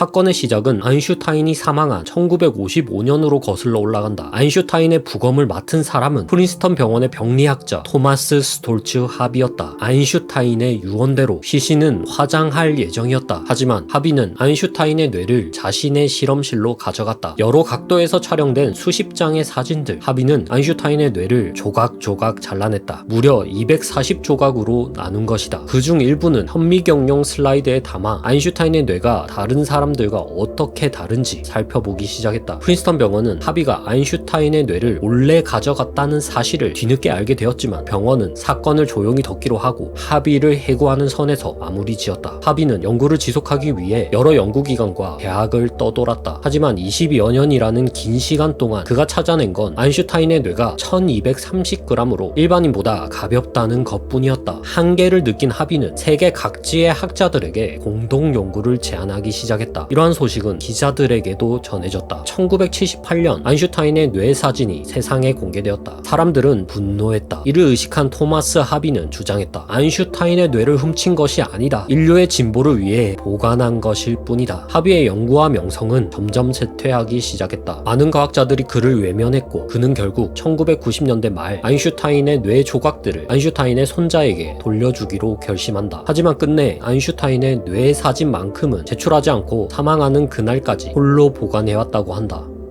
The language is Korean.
사건의 시작은 아인슈타인이 사망한 1955년으로 거슬러 올라간다. 아인슈타인의 부검을 맡은 사람은 프린스턴 병원의 병리학자 토마스 스톨츠 합이었다. 아인슈타인의 유언대로 시신은 화장할 예정이었다. 하지만 하비는 아인슈타인의 뇌를 자신의 실험실로 가져갔다. 여러 각도에서 촬영된 수십 장의 사진들. 하비는 아인슈타인의 뇌를 조각조각 잘라냈다. 무려 240조각으로 나눈 것이다. 그중 일부는 현미경용 슬라이드에 담아 아인슈타인의 뇌가 다른 사람 들과 어떻게 다른지 살펴보기 시작했다. 프린스턴 병원은 하비가 아인슈타인의 뇌를 몰래 가져갔다는 사실을 뒤늦게 알게 되었지만 병원은 사건을 조용히 덮기로 하고 하비를 해고하는 선에서 마무리 지었다. 하비는 연구를 지속하기 위해 여러 연구기관과 대학을 떠돌았다. 하지만 22여 년이라는 긴 시간 동안 그가 찾아낸 건 아인슈타인의 뇌가 1230g으로 일반인보다 가볍다는 것뿐이었다. 한계를 느낀 하비는 세계 각지의 학자들에게 공동 연구를 제안하기 시작했 다. 이러한 소식은 기자들에게도 전해졌다. 1978년 아인슈타인의 뇌 사진이 세상에 공개되었다. 사람들은 분노했다. 이를 의식한 토마스 하비는 주장했다. 아인슈타인의 뇌를 훔친 것이 아니다. 인류의 진보를 위해 보관한 것일 뿐이다. 하비의 연구와 명성은 점점 쇠퇴하기 시작했다. 많은 과학자들이 그를 외면했고 그는 결국 1990년대 말 아인슈타인의 뇌 조각들을 아인슈타인의 손자에게 돌려주기로 결심한다. 하지만 끝내 아인슈타인의 뇌 사진만큼은 제출하지 않고 사망하는 그날까지 홀로 보관해왔다고 한다.